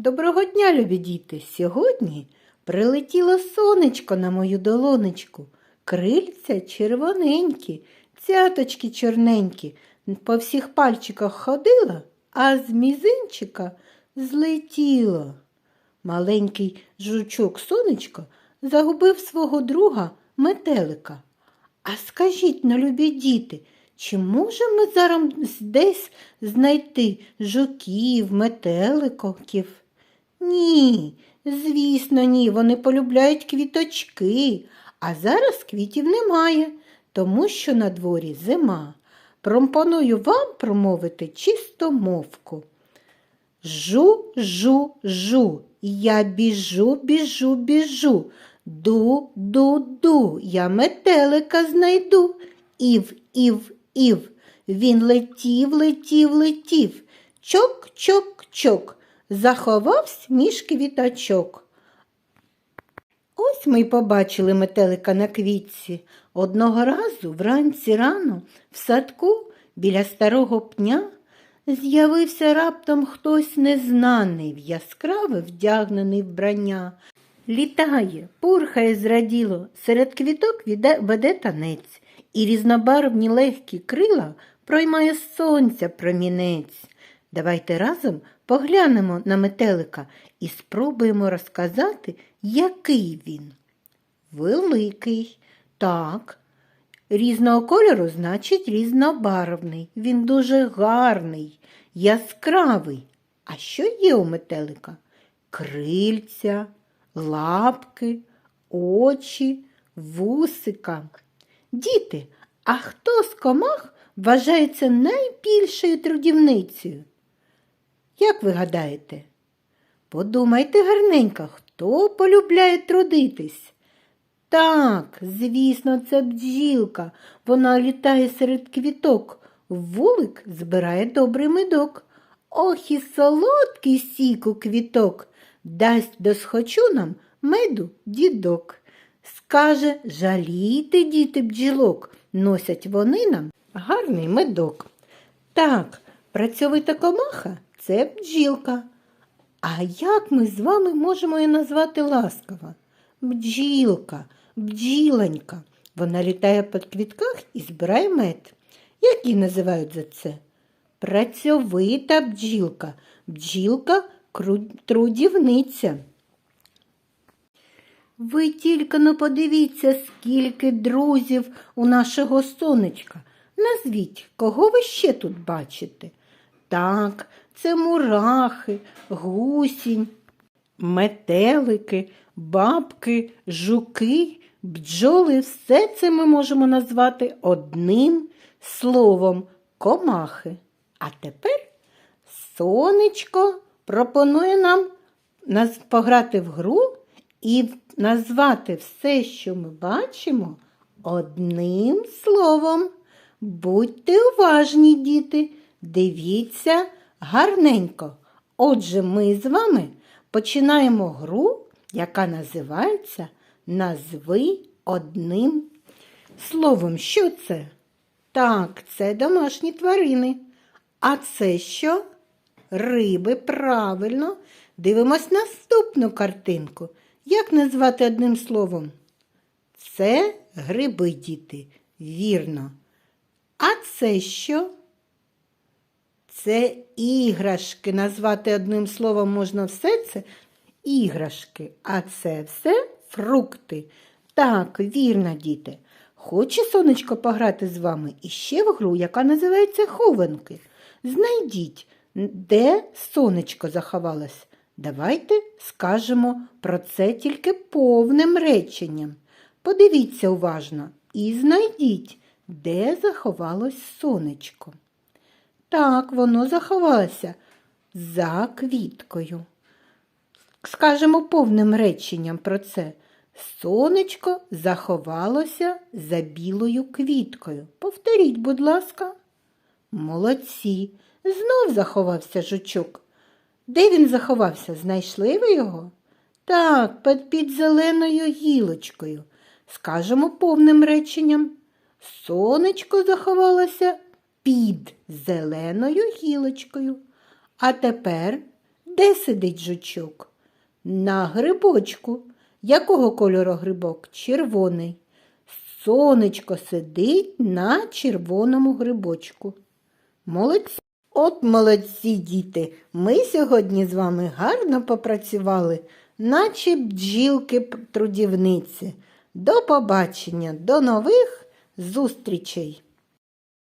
Доброго дня, любі діти! Сьогодні прилетіло сонечко на мою долонечку. Крильця червоненькі, цяточки чорненькі. По всіх пальчиках ходила, а з мізинчика злетіло. Маленький жучок сонечко загубив свого друга метелика. А скажіть на любі діти, чи можемо ми зараз десь знайти жуків, метеликів? Ні, звісно, ні, вони полюбляють квіточки, а зараз квітів немає, тому що на дворі зима. Пропоную вам промовити чистомовку. Жу, жу, жу, я біжу, біжу, біжу. Ду, ду, ду, я метелика знайду. Ів, ів, ів. Він летів, летів, летів. Чок, чок, чок. Заховався між квіточок. Ось ми й побачили метелика на квітці. Одного разу вранці рано в садку біля старого пня з'явився раптом хтось незнаний, в яскраве вдягнений вбрання. Літає, пурхає зраділо, серед квіток віде- веде танець, і різнобарвні легкі крила проймає сонця промінець. Давайте разом поглянемо на метелика і спробуємо розказати, який він. Великий, так. Різного кольору значить різнобарвний. Він дуже гарний, яскравий. А що є у метелика? Крильця, лапки, очі, вусика. Діти, а хто з комах вважається найбільшою трудівницею? Як ви гадаєте? Подумайте гарненько, хто полюбляє трудитись? Так, звісно, це бджілка. Вона літає серед квіток. Вулик збирає добрий медок. Ох і солодкий сік у квіток. Дасть досхочу нам меду дідок. Скаже, жалійте, діти бджілок, носять вони нам гарний медок. Так, працьовита комаха це бджілка. А як ми з вами можемо її назвати ласкаво? Бджілка, бджілонька. Вона літає по квітках і збирає мед. Як її називають за це? Працьовита бджілка, бджілка трудівниця. Ви тільки не подивіться, скільки друзів у нашого сонечка. Назвіть, кого ви ще тут бачите? Так, це мурахи, гусінь, метелики, бабки, жуки, бджоли. Все це ми можемо назвати одним словом комахи. А тепер сонечко пропонує нам пограти в гру і назвати все, що ми бачимо, одним словом. Будьте уважні, діти, дивіться гарненько. Отже, ми з вами починаємо гру, яка називається Назви одним словом. Що це? Так, це домашні тварини. А це що? Риби, правильно. Дивимось наступну картинку. Як назвати одним словом? Це гриби, діти. Вірно. А це що? Це іграшки. Назвати одним словом можна все це іграшки. А це все фрукти. Так, вірно, діти. Хоче сонечко пограти з вами іще в гру, яка називається хованки. Знайдіть, де сонечко заховалось. Давайте скажемо про це тільки повним реченням. Подивіться уважно і знайдіть, де заховалось сонечко. Так, воно заховалося за квіткою. Скажемо повним реченням про це. Сонечко заховалося за білою квіткою. Повторіть, будь ласка. Молодці. Знов заховався жучок. Де він заховався? Знайшли ви його? Так, під, під зеленою гілочкою. Скажемо повним реченням. Сонечко заховалося під зеленою гілочкою. А тепер Де сидить жучок? На грибочку. Якого кольору грибок? Червоний. Сонечко сидить на червоному грибочку. Молодці. От молодці діти. Ми сьогодні з вами гарно попрацювали, наче бджілки трудівниці. До побачення, до нових зустрічей!